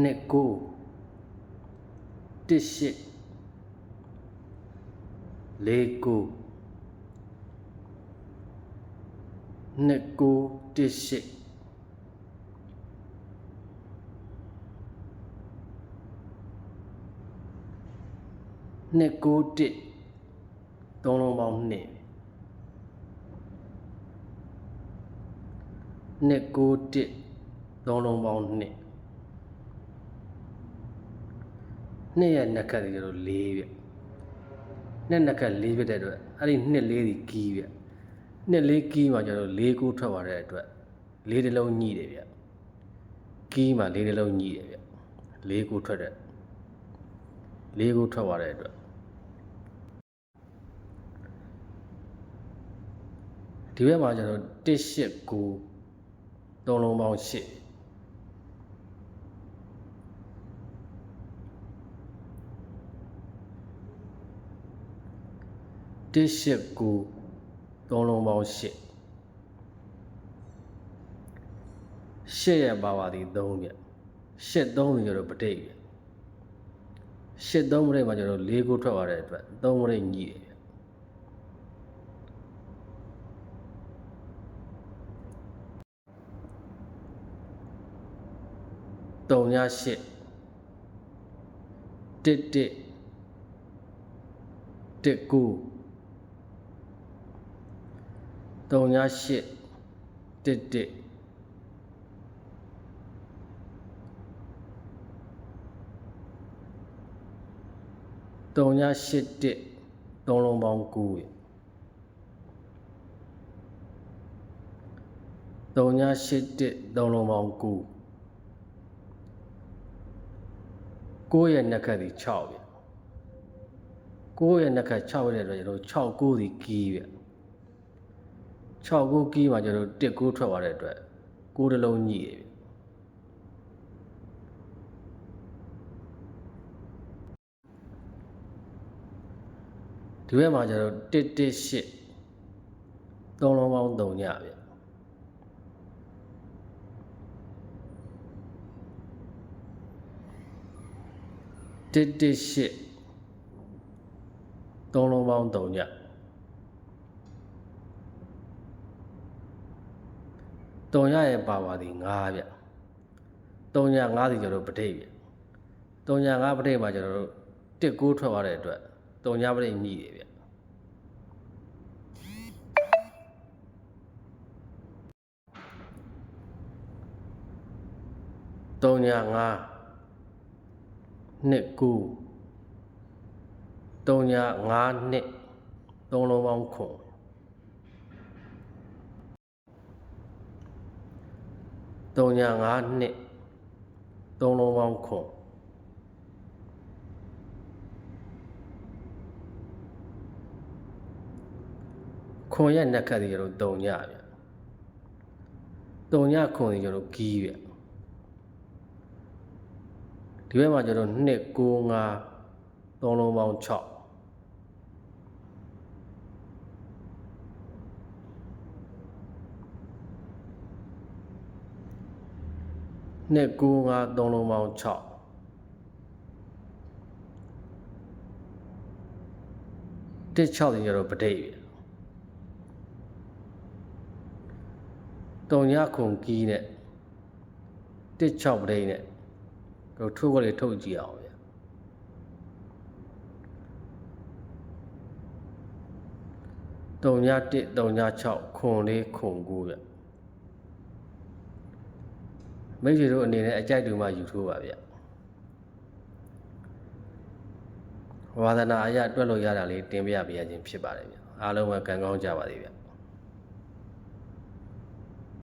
နှစ်ကိုတစ်ရှစ်လေးကိုနှစ်ကိုတစ်ရှစ်နှစ်ကိုတစ်သုံးလုံးပေါင်းနှစ်နှစ်ကိုတစ်သုံးလုံးပေါင်းနှစ် နှစ်ရဲ့နှစ်ခတ်တွေကျတော့၄ပြနှစ်နှစ်ခတ်၄ပြတဲ့အတွက်အဲ့ဒီနှစ်လေးဒီကီးပြနှစ်လေးကီးမှာကျတော့၄ကိုထွက်သွားတဲ့အတွက်၄တစ်လုံးညှိတယ်ဗျကီးမှာ၄တစ်လုံးညှိတယ်ဗျ၄ကိုထွက်တဲ့၄ကိုထွက်သွားတဲ့အတွက်ဒီဘက်မှာကျတော့1 8 9သုံးလုံးပေါင်း8 တစ်ရှစ်ကိုသုံးလုံးပေါင်းရှစ်ရှစ်ရပါပါသည်သုံးပြရှစ်သုံးပြီးကျတော့ပဋိပြရှစ်သုံးပဋိမှာကျတော့၄ခုထွက်သွားတဲ့အတွက်သုံးပဋိညှိတယ်ဗျတုံညရှစ်တစ်တစ်တစ်ကူ တုံညရှစ်တစ်တစ်တုံညရှစ်တစ်သုံးလုံးပေါင်း9ရတုံညရှစ်တစ်သုံးလုံးပေါင်း9 9ရဲ့နှစ်ခတ်ဒီ6ပြ9ရဲ့နှစ်ခတ်6ရဲ့အတွက်ကျွန်တော်6 9ဒီကီးပြ 6 9ကီးမှာကျွန်တော်1 9ထွက်သွားတဲ့အတွက်9တစ်လုံးညှိတယ်ပြဒီဘက်မှာကျတော့1 1 8သုံးလုံးပေါင်း3ညပြတစ်တစ်ရှစ်သုံးလုံးပေါင်း3ည တုံရရဲ့ပါပါသည်9ဗျတုံည9စီကျတော့ပဋိဗျတုံည9ပဋိမှာကျတော့တစ်ကိုးထွက်သွားတဲ့အတွက်တုံညပဋိမြည်တယ်ဗျတုံည9နှစ်ကူ3ည5နှစ်သုံးလုံးပေါင်းခွန် 3ည5နှစ်သုံးလုံးပေါင်းခွန်ခွန်ရဲ့နက်ခတ်တွေကျတော့3ညဗျ3ညခွန်တွေကျတော့ကီးဗျဒီဘက်မှာကျတော့2 9 5သုံးလုံးပေါင်း6 နှစ်9 5သုံးလုံးပေါင်း6တစ်6ရင်ကျတော့ပဋိပြီတုံညခုံကီးနဲ့တစ်6ပဋိနဲ့တို့ထိုးကလေးထုတ်ကြည့်အောင်ဗျတုံည1တုံည6ခွန်လေးခွန်9ဗျ မိတ်ဆွေတို့အနေနဲ့အကြိုက်တူမှယူထိုးပါဗျဝါသနာအရတွက်လို့ရတာလေးတင်ပြပေးရခြင်းဖြစ်ပါတယ်ဗျအားလုံးပဲကံကောင်းကြပါသေးဗျ